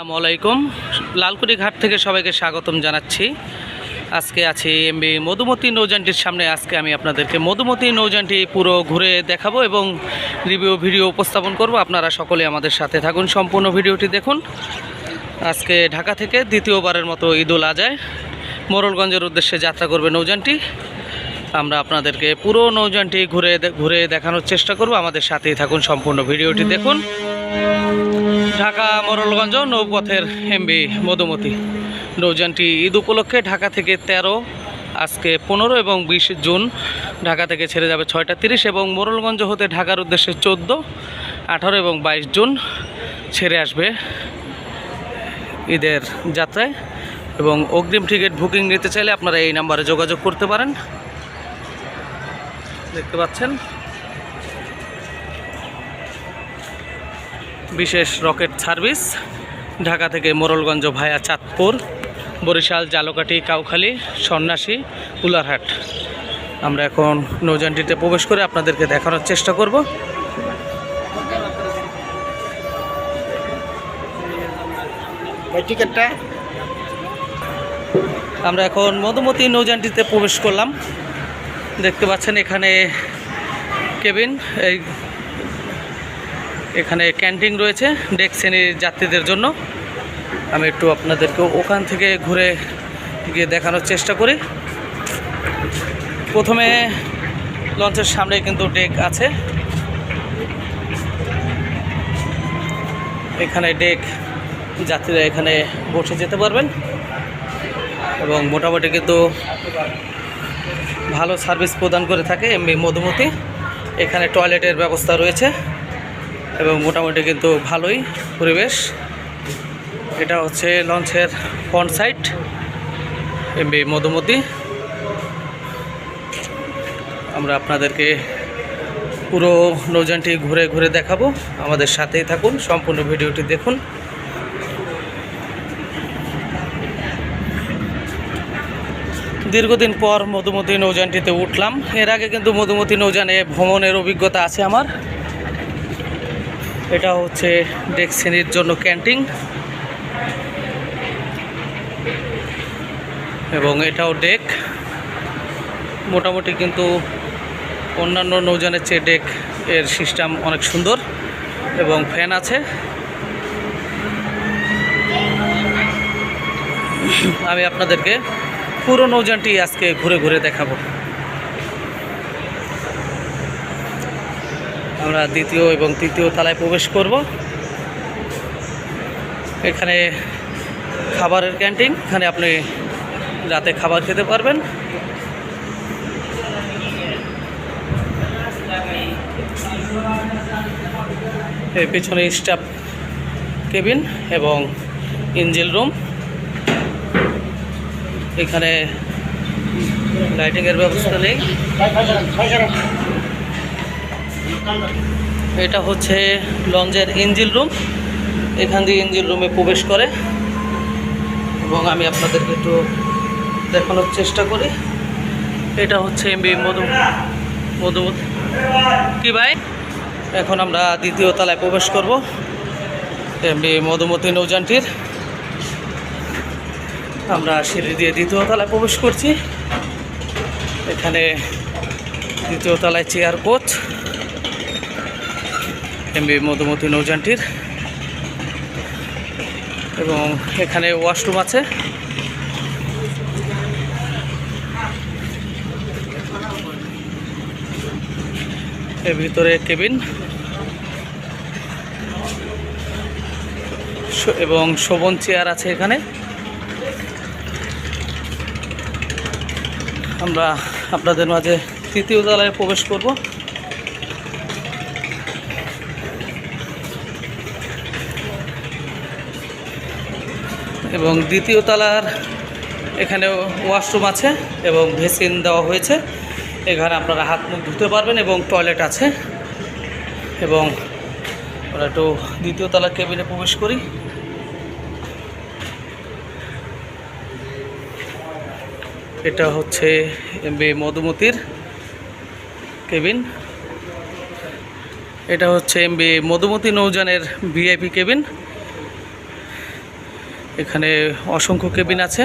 আলাইকুম। লালকুড়ি ঘাট থেকে সবাইকে স্বাগতম জানাচ্ছি। আজকে আছি এমবি মধুমতি নৌযানটির সামনে। আজকে আমি আপনাদেরকে মধুমতি নৌযানটি পুরো ঘুরে দেখাবো এবং রিভিউ ভিডিও উপস্থাপন করব। আপনারা সকলে আমাদের সাথে থাকুন, সম্পূর্ণ ভিডিওটি দেখুন। আজকে ঢাকা থেকে দ্বিতীয়বারের মতো ঈদুল আজহায়। মোরলগঞ্জের উদ্দেশ্যে যাত্রা করবে নৌযানটি আমরা আপনাদেরকে পুরো নৌযানটি ঘুরে ঘুরে দেখানোর চেষ্টা করব। আমাদের সাথেই থাকুন, সম্পূর্ণ ভিডিওটি দেখুন। ঢাকা মোরলগঞ্জ নৌপথের এমবি মধুমতি। নৌযানটি ঈদ উপলক্ষে ঢাকা থেকে তেরো, আজকে পনেরো এবং বিশ জুন ঢাকা থেকে ছেড়ে যাবে ছয়টা তিরিশ এবং মোরলগঞ্জ হতে ঢাকার উদ্দেশ্যে চোদ্দ, আঠারো এবং বাইশ জুন ছেড়ে আসবে ঈদের যাত্রায় এবং অগ্রিম টিকিট বুকিং নিতে চাইলে আপনারা এই নাম্বারে যোগাযোগ করতে পারেন। দেখতে পাচ্ছেন? বিশেষ রকেট সার্ভিস ঢাকা থেকে মোরলগঞ্জ ভায়া চাঁদপুর বরিশাল জালকাঠি কাউখালী সন্ন্যাসী উলারহাট। আমরা এখন নৌযানটিতে প্রবেশ করে আপনাদেরকে দেখানোর চেষ্টা করব। টিকিটটা? আমরা এখন মধুমতি নৌযানটিতে প্রবেশ করলাম। দেখতে পাচ্ছেন এখানে কেবিন এই এখানে ক্যান্টিন রয়েছে ডেক শ্রেণির যাত্রীদের জন্য। আমি একটু আপনাদেরকে ওখান থেকে ঘুরে গিয়ে দেখানোর চেষ্টা করি। প্রথমে লঞ্চের সামনে কিন্তু ডেক আছে। এখানে ডেক যাত্রীরা এখানে বসে যেতে পারবেন এবং মোটামুটি কিন্তু ভালো সার্ভিস প্রদান করে থাকে এমবি মধুমতি। এখানে টয়লেটের ব্যবস্থা রয়েছে। এবং মোটামুটি কিন্তু ভালোই পরিবেশ। এটা হচ্ছে লঞ্চের ফ্রন্ট সাইড, এমবি মধুমতি। আমরা আপনাদেরকে পুরো নৌযানটি ঘুরে ঘুরে দেখাবো। আমাদের সাথেই থাকুন, সম্পূর্ণ ভিডিওটি দেখুন। দীর্ঘদিন পর মধুমতি নৌযানটিতে উঠলাম। এর আগে কিন্তু মধুমতি নৌজানে ভ্রমণের অভিজ্ঞতা আছে আমার। এটা হচ্ছে ডেক শ্রেণির জন্য ক্যান্টিন। এবং এটাও ডেক। মোটামুটি কিন্তু অন্যান্য নৌযানের চেয়ে ডেক এর সিস্টেম অনেক সুন্দর এবং ফ্যান আছে। আমি আপনাদেরকে পুরো নৌযানটি আজকে ঘুরে ঘুরে দেখাবো। আমরা দ্বিতীয় এবং তৃতীয় তলায় প্রবেশ করব। এখানে খাবারের ক্যান্টিন, এখানে আপনি রাতে খাবার খেতে পারবেন। এর পেছনে স্টাফ কেবিন এবং ইঞ্জিল রুম এখানে লাইটিংয়ের ব্যবস্থা নেই। এটা হচ্ছে লঞ্চের ইঞ্জিল রুম। এখান দিয়ে ইঞ্জিল রুমে প্রবেশ করে। এবং আমি আপনাদেরকে একটু দেখানোর চেষ্টা করি। এটা হচ্ছে এমবি মধু মধুমতি। কি ভাই? এখন আমরা দ্বিতীয় তলায় প্রবেশ করব। এমবি মধুমতি নৌজানটির আমরা সিঁড়ি দিয়ে দ্বিতীয় তলায় প্রবেশ করছি। এখানে দ্বিতীয় তলায় চেয়ার কোচ। এমবি মধুমতি নৌযানটির এবং এখানে ওয়াশরুম আছে। এর ভিতরে কেবিন। এবং শোভন চেয়ার আছে এখানে। আমরা আপনাদের মাঝে তৃতীয় তলায় প্রবেশ করব। এবং দ্বিতীয় তলার এখানে ওয়াশরুম আছে এবং ভেসিন দেওয়া হয়েছে। এখানে আপনারা হাত মুখ ধুতে পারবেন এবং টয়লেট আছে। এবং আমরা একটু দ্বিতীয় তলার কেবিনে প্রবেশ করি। এটা হচ্ছে এমবি মধুমতির কেবিন। এটা হচ্ছে এমবি মধুমতি নৌযানের ভিআইপি কেবিন। এখানে অসংখ্য কেবিন আছে।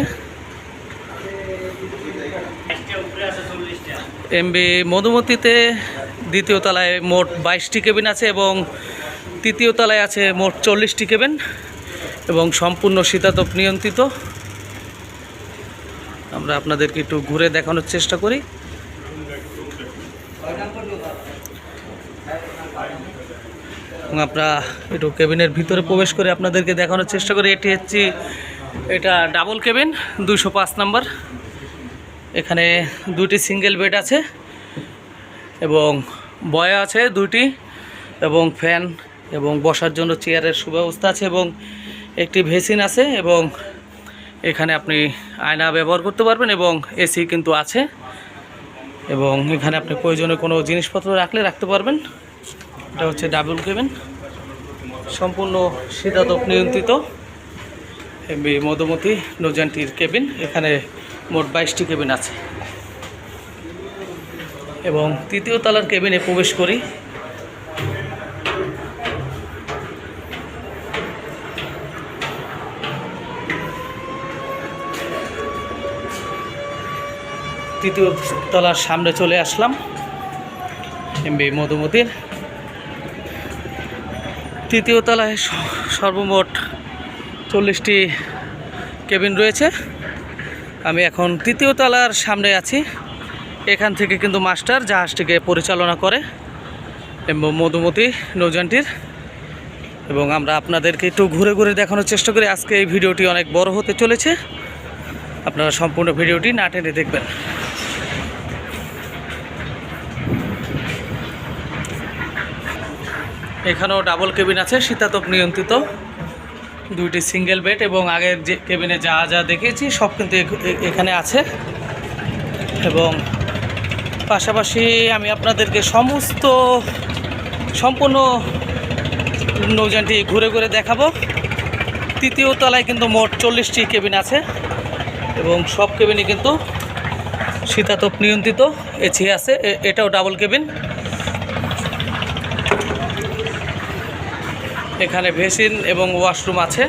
এমবি মধুমতিতে দ্বিতীয় তলায় মোট বাইশটি কেবিন আছে এবং তৃতীয় তলায় আছে মোট চল্লিশটি কেবিন এবং সম্পূর্ণ শীতাতপ নিয়ন্ত্রিত। আমরা আপনাদেরকে একটু ঘুরে দেখানোর চেষ্টা করি। এবং আমরা একটু কেবিনের ভিতরে প্রবেশ করে আপনাদেরকে দেখানোর চেষ্টা করি। এটি হচ্ছে, এটা ডাবল কেবিন দুইশো পাঁচ নাম্বার। এখানে দুটি সিঙ্গেল বেড আছে এবং বয় আছে দুটি এবং ফ্যান এবং বসার জন্য চেয়ারের সুব্যবস্থা আছে এবং একটি ভেসিন আছে এবং এখানে আপনি আয়না ব্যবহার করতে পারবেন এবং এসি কিন্তু আছে এবং এখানে আপনি প্রয়োজনে কোনো জিনিসপত্র রাখলে রাখতে পারবেন। এটা হচ্ছে ডাবল কেবিন। সম্পূর্ণ শীতাতপ নিয়ন্ত্রিত। মধুমতি নৌজানটির কেবিন। এখানে মোট বাইশটি কেবিন আছে। এবং তৃতীয় তলার কেবিনে প্রবেশ করি। তৃতীয় তলার সামনে চলে আসলাম। এমবি মধুমতির তৃতীয় তলায় সর্বমোট চল্লিশটি কেবিন রয়েছে। আমি এখন তৃতীয় তলার সামনে আছি। এখান থেকে কিন্তু মাস্টার জাহাজটিকে পরিচালনা করে এবং মধুমতি নৌজানটির এবং আমরা আপনাদেরকে একটু ঘুরে ঘুরে দেখানোর চেষ্টা করি। আজকে এই ভিডিওটি অনেক বড় হতে চলেছে। আপনারা সম্পূর্ণ ভিডিওটি না টেনে দেখবেন। এখানেও ডাবল কেবিন আছে, শীতাতপ নিয়ন্ত্রিত। দুইটি সিঙ্গেল বেড এবং আগের যে কেবিনে যা যা দেখিয়েছি সব কিন্তু এখানে আছে। এবং পাশাপাশি আমি আপনাদেরকে সমস্ত সম্পূর্ণ নৌযানটি ঘুরে ঘুরে দেখাবো। তৃতীয় তলায় কিন্তু মোট চল্লিশটি কেবিন আছে এবং সব কেবিনই কিন্তু শীতাতপ নিয়ন্ত্রিত। এছি আছে এটাও ডাবল কেবিন এখানে ভেসিন এবং ওয়াশরুম আছে।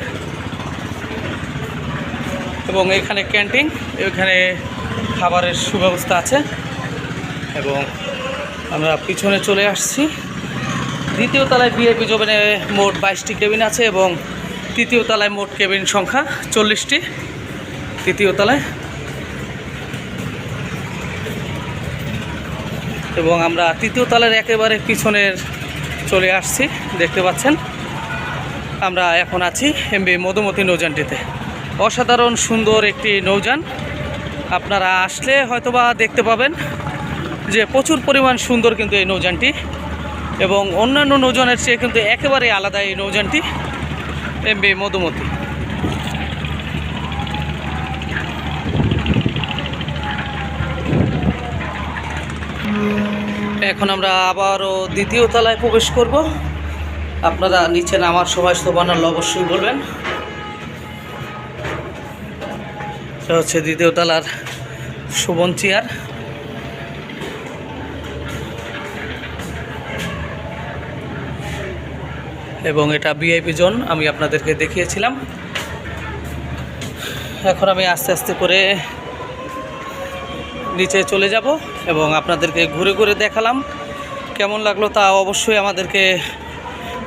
এবং এখানে ক্যান্টিন, এখানে খাবারের সুব্যবস্থা আছে। এবং আমরা পিছনে চলে আসছি। দ্বিতীয় তলায় বিআইপি জবেনে মোট বাইশটি কেবিন আছে এবং তৃতীয় তলায় মোট কেবিন সংখ্যা চল্লিশটি। তৃতীয় তলায়। এবং আমরা তৃতীয় তলার একেবারে পিছনের চলে আসছি, দেখতে পাচ্ছেন। আমরা এখন আছি এমবি মধুমতি নৌযানটিতে। অসাধারণ সুন্দর একটি নৌযান। আপনারা আসলে হয়তোবা দেখতে পাবেন যে প্রচুর পরিমাণ সুন্দর কিন্তু এই নৌযানটি এবং অন্যান্য নৌযানের চেয়ে কিন্তু একেবারে আলাদা এই নৌযানটি এমবি মধুমতি। এখন আমরা আবারও দ্বিতীয় তলায় প্রবেশ করব। আপনারা নিচে নামার সময় শোভানাল অবশ্যই বলবেন। এটা হচ্ছে দ্বিতীয় তলার শোভন চেয়ার। এবং এটা ভিআইপি জোন আমি আপনাদেরকে দেখিয়েছিলাম। এখন আমি আস্তে আস্তে করে নিচে চলে যাব এবং আপনাদেরকে ঘুরে ঘুরে দেখালাম। কেমন লাগল তা অবশ্যই আমাদেরকে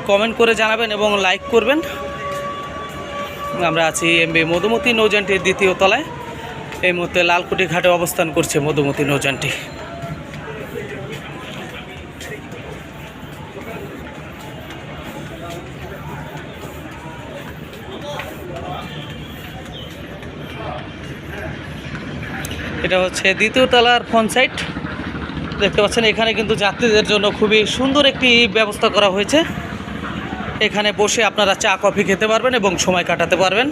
কমেন্ট করে জানাবেন এবং লাইক করবেন। আমরা আছি এমবি মধুমতি নৌযানটির দ্বিতীয় তলায়। এই মুহূর্তে লালকুটি ঘাটে অবস্থান করছে মধুমতি নৌযানটি এটা হচ্ছে দ্বিতীয় তলার সাইট দেখতে পাচ্ছেন, এখানে কিন্তু যাত্রীদের জন্য খুবই সুন্দর একটি ব্যবস্থা করা হয়েছে। এখানে বসে আপনারা চা, কফি খেতে পারবেন এবং সময় কাটাতে পারবেন।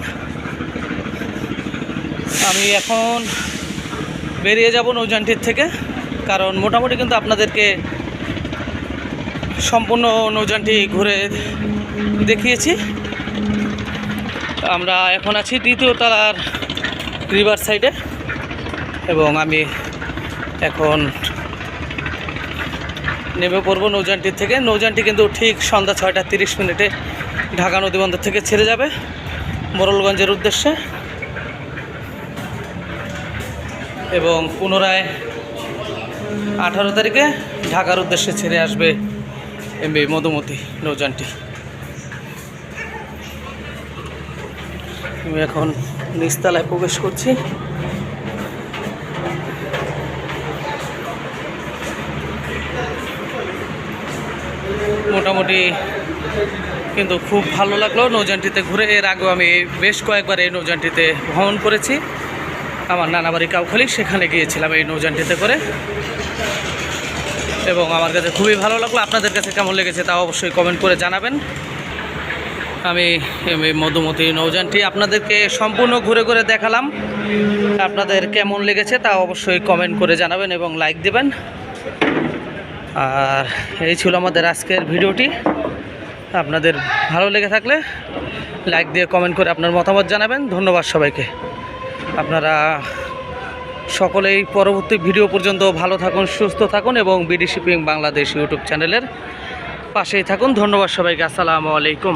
আমি এখন বেরিয়ে যাব নৌযানটির থেকে, কারণ মোটামুটি কিন্তু আপনাদেরকে সম্পূর্ণ নৌযানটি ঘুরে দেখিয়েছি। আমরা এখন আছি দ্বিতীয় তলার রিভার সাইডে এবং আমি এখন নেমে পড়ব নৌযানটির থেকে। নৌযানটি কিন্তু ঠিক সন্ধ্যা ছয়টা তিরিশ মিনিটে ঢাকা নদীবন্দর থেকে ছেড়ে যাবে মোরলগঞ্জের উদ্দেশ্যে। এবং পুনরায় আঠারো তারিখে ঢাকার উদ্দেশ্যে ছেড়ে আসবে এমবি মধুমতি নৌযানটি। আমি এখন নিচতলায় প্রবেশ করছি। মোটামুটি কিন্তু খুব ভালো লাগল। নৌযানটিতে ঘুরে এর আগেও আমি বেশ কয়েকবার এই নৌযানটিতে ভ্রমণ করেছি। আমার নানা বাড়ি কাউখালি, সেখানে গিয়েছিলাম এই নৌযানটিতে করে। এবং আমার কাছে খুবই ভালো লাগল। আপনাদের কাছে কেমন লেগেছে তা অবশ্যই কমেন্ট করে জানাবেন। আমি মধুমতি নৌযানটি আপনাদেরকে সম্পূর্ণ ঘুরে ঘুরে দেখালাম। আপনাদের কেমন লেগেছে তা অবশ্যই কমেন্ট করে জানাবেন এবং লাইক দেবেন। আর এই ছিল আমাদের আজকের ভিডিওটি। আপনাদের ভালো লেগে থাকলে লাইক দিয়ে কমেন্ট করে আপনার মতামত জানাবেন। ধন্যবাদ সবাইকে। আপনারা সকলেই পরবর্তী ভিডিও পর্যন্ত ভালো থাকুন, সুস্থ থাকুন এবং বিডি শিপিং বাংলাদেশ ইউটিউব চ্যানেলের পাশেই থাকুন। ধন্যবাদ সবাইকে। আসসালামু আলাইকুম।